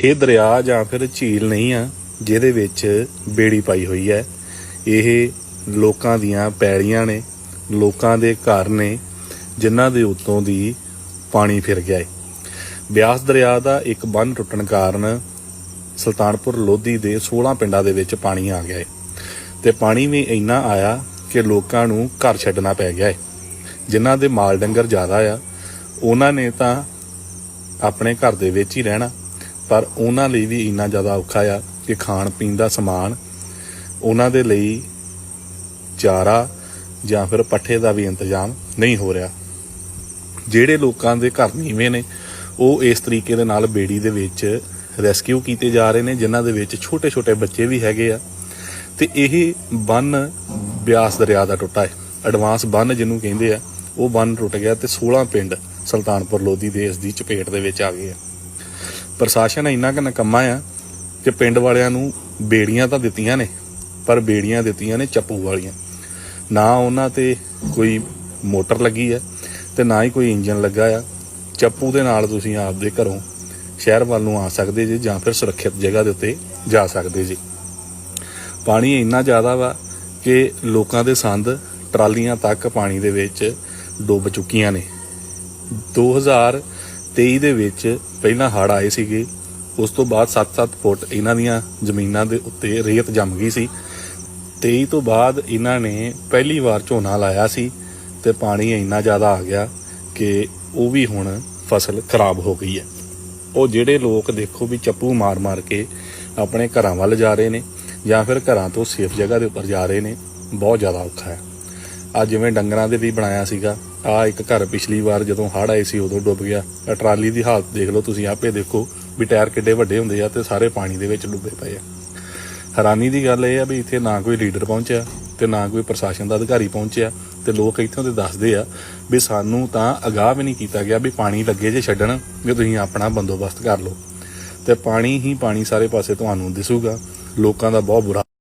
ਇਹ ਦਰਿਆ ਜਾਂ ਫਿਰ ਝੀਲ ਨਹੀਂ ਆ, ਜਿਹਦੇ ਵਿੱਚ ਬੇੜੀ ਪਾਈ ਹੋਈ ਹੈ। ਇਹ ਲੋਕਾਂ ਦੀਆਂ ਪੈੜੀਆਂ ਨੇ, ਲੋਕਾਂ ਦੇ ਘਰ ਨੇ, ਜਿਨ੍ਹਾਂ ਦੇ ਉੱਤੋਂ ਦੀ ਪਾਣੀ ਫਿਰ ਗਿਆ ਹੈ ਬਿਆਸ ਦਰਿਆ ਦਾ ਇੱਕ ਬੰਨ ਟੁੱਟਣ ਕਾਰਨ ਸੁਲਤਾਨਪੁਰ ਲੋਧੀ ਦੇ 16 ਪਿੰਡਾਂ ਦੇ ਵਿੱਚ ਪਾਣੀ ਆ ਗਿਆ ਹੈ ਤੇ ਪਾਣੀ ਵੀ ਇੰਨਾ ਆਇਆ ਕਿ ਲੋਕਾਂ ਨੂੰ ਘਰ ਛੱਡਣਾ ਪੈ ਗਿਆ ਹੈ ਜਿਨ੍ਹਾਂ ਦੇ ਮਾਲ ਡੰਗਰ ਜ਼ਿਆਦਾ ਆ, ਉਹਨਾਂ ਨੇ ਤਾਂ ਆਪਣੇ ਘਰ ਦੇ ਵਿੱਚ ਹੀ ਰਹਿਣਾ। ਪਰ ਉਹਨਾਂ ਲਈ ਵੀ ਇੰਨਾ ਜ਼ਿਆਦਾ ਔਖਾ ਆ ਕਿ ਖਾਣ ਪੀਣ ਦਾ ਸਮਾਨ ਉਹਨਾਂ ਦੇ ਲਈ ਚਾਰਾ ਜਾਂ ਫਿਰ ਪੱਠੇ ਦਾ ਵੀ ਇੰਤਜ਼ਾਮ ਨਹੀਂ ਹੋ ਰਿਹਾ। ਜਿਹੜੇ ਲੋਕਾਂ ਦੇ ਘਰ ਨੀਵੇਂ ਨੇ, ਉਹ ਇਸ ਤਰੀਕੇ ਦੇ ਨਾਲ ਬੇੜੀ ਦੇ ਵਿੱਚ ਰੈਸਕਿਊ ਕੀਤੇ ਜਾ ਰਹੇ ਨੇ, ਜਿਨ੍ਹਾਂ ਦੇ ਵਿੱਚ ਛੋਟੇ-ਛੋਟੇ ਬੱਚੇ ਵੀ ਹੈਗੇ ਆ। ਤੇ ਇਹ ਬੰਨ ਬਿਆਸ ਦਰਿਆ ਦਾ ਟੁੱਟਾ ਹੈ। ਐਡਵਾਂਸ ਬੰਨ ਜਿਹਨੂੰ ਕਹਿੰਦੇ ਆ, ਉਹ ਬੰਨ ਟੁੱਟ ਗਿਆ ਤੇ 16 ਪਿੰਡ ਸੁਲਤਾਨਪੁਰ ਲੋਧੀ ਦੇ ਇਸ ਦੀ ਚਪੇਟ ਦੇ ਵਿੱਚ ਆ ਗਏ ਆ। ਪ੍ਰਸ਼ਾਸਨ ਇੰਨਾ ਕੁ ਨਕਮਾ ਆ ਕਿ ਪਿੰਡ ਵਾਲਿਆਂ ਨੂੰ ਬੇੜੀਆਂ ਤਾਂ ਦਿੱਤੀਆਂ ਨੇ, ਪਰ ਬੇੜੀਆਂ ਦਿੱਤੀਆਂ ਨੇ ਚੱਪੂ ਵਾਲੀਆਂ। ਨਾ ਉਹਨਾਂ ਤੇ ਕੋਈ ਮੋਟਰ ਲੱਗੀ ਆ ਤੇ ਨਾ ਹੀ ਕੋਈ ਇੰਜਨ ਲੱਗਾ ਆ। ਚੱਪੂ ਦੇ ਨਾਲ ਤੁਸੀਂ ਆਪਦੇ ਘਰੋਂ ਸ਼ਹਿਰ ਵੱਲ ਨੂੰ ਆ ਸਕਦੇ ਜੀ ਜਾਂ ਫਿਰ ਸੁਰੱਖਿਅਤ ਜਗ੍ਹਾ ਦੇ ਉੱਤੇ ਜਾ ਸਕਦੇ ਜੀ। ਪਾਣੀ ਇੰਨਾ ਜ਼ਿਆਦਾ ਵਾ ਕਿ ਲੋਕਾਂ ਦੇ ਸੰਦ ਟਰਾਲੀਆਂ ਤੱਕ ਪਾਣੀ ਦੇ ਵਿੱਚ ਡੁੱਬ ਚੁੱਕੀਆਂ ਨੇ। 2023 ਦੇ ਵਿੱਚ ਪਹਿਲਾਂ ਹੜ੍ਹ ਆਏ ਸੀਗੇ, ਉਸ ਤੋਂ ਬਾਅਦ 7-7 ਫੁੱਟ ਇਹਨਾਂ ਦੀਆਂ ਜ਼ਮੀਨਾਂ ਦੇ ਉੱਤੇ ਰੇਤ ਜੰਮ ਗਈ ਸੀ। 23 ਤੋਂ ਬਾਅਦ ਇਹਨਾਂ ਨੇ ਪਹਿਲੀ ਵਾਰ ਝੋਨਾ ਲਾਇਆ ਸੀ ਤੇ ਪਾਣੀ ਇੰਨਾ ਜ਼ਿਆਦਾ ਆ ਗਿਆ ਕਿ ਉਹ ਵੀ ਹੁਣ ਫਸਲ ਖਰਾਬ ਹੋ ਗਈ ਹੈ। ਉਹ ਜਿਹੜੇ ਲੋਕ ਦੇਖੋ ਵੀ ਚੱਪੂ ਮਾਰ-ਮਾਰ ਕੇ ਆਪਣੇ ਘਰਾਂ ਵੱਲ ਜਾ ਰਹੇ ਨੇ ਜਾਂ ਫਿਰ ਘਰਾਂ ਤੋਂ ਸੇਫ ਜਗ੍ਹਾ ਦੇ ਉੱਪਰ ਜਾ ਰਹੇ ਨੇ, ਬਹੁਤ ਜ਼ਿਆਦਾ ਔਖਾ ਹੈ। ਆ ਜਿਵੇਂ ਡੰਗਰਾਂ ਦੇ ਲਈ ਬਣਾਇਆ ਸੀਗਾ, ਆ ਇੱਕ ਘਰ ਪਿਛਲੀ ਵਾਰ ਜਦੋਂ ਹੜ੍ਹ ਆਏ ਸੀ ਉਦੋਂ ਡੁੱਬ ਗਿਆ। ਟਰਾਲੀ ਦੀ ਹਾਲਤ ਦੇਖ ਲਓ ਤੁਸੀਂ, ਆਪੇ ਦੇਖੋ ਵੀ ਟਾਇਰ ਕਿੱਡੇ ਵੱਡੇ ਹੁੰਦੇ ਆ ਤੇ ਸਾਰੇ ਪਾਣੀ ਦੇ ਵਿੱਚ ਡੁੱਬੇ ਪਏ ਆ। ਹੈਰਾਨੀ ਦੀ ਗੱਲ ਇਹ ਆ ਵੀ ਇੱਥੇ ਨਾ ਕੋਈ ਲੀਡਰ ਪਹੁੰਚਿਆ ਤੇ ਨਾ ਕੋਈ ਪ੍ਰਸ਼ਾਸਨ ਦਾ ਅਧਿਕਾਰੀ ਪਹੁੰਚਿਆ ਤੇ ਲੋਕ ਇੱਥੋਂ ਦੇ ਦੱਸਦੇ ਆ ਵੀ ਸਾਨੂੰ ਤਾਂ ਅਗਾਹ ਵੀ ਨਹੀਂ ਕੀਤਾ ਗਿਆ ਵੀ ਪਾਣੀ ਲੱਗੇ ਜੇ ਛੱਡਣ, ਵੀ ਤੁਸੀਂ ਆਪਣਾ ਬੰਦੋਬਸਤ ਕਰ ਲਓ। ਤੇ ਪਾਣੀ ਹੀ ਪਾਣੀ ਸਾਰੇ ਪਾਸੇ ਤੁਹਾਨੂੰ ਦਿਸੂਗਾ। ਲੋਕਾਂ ਦਾ ਬਹੁਤ ਬੁਰਾ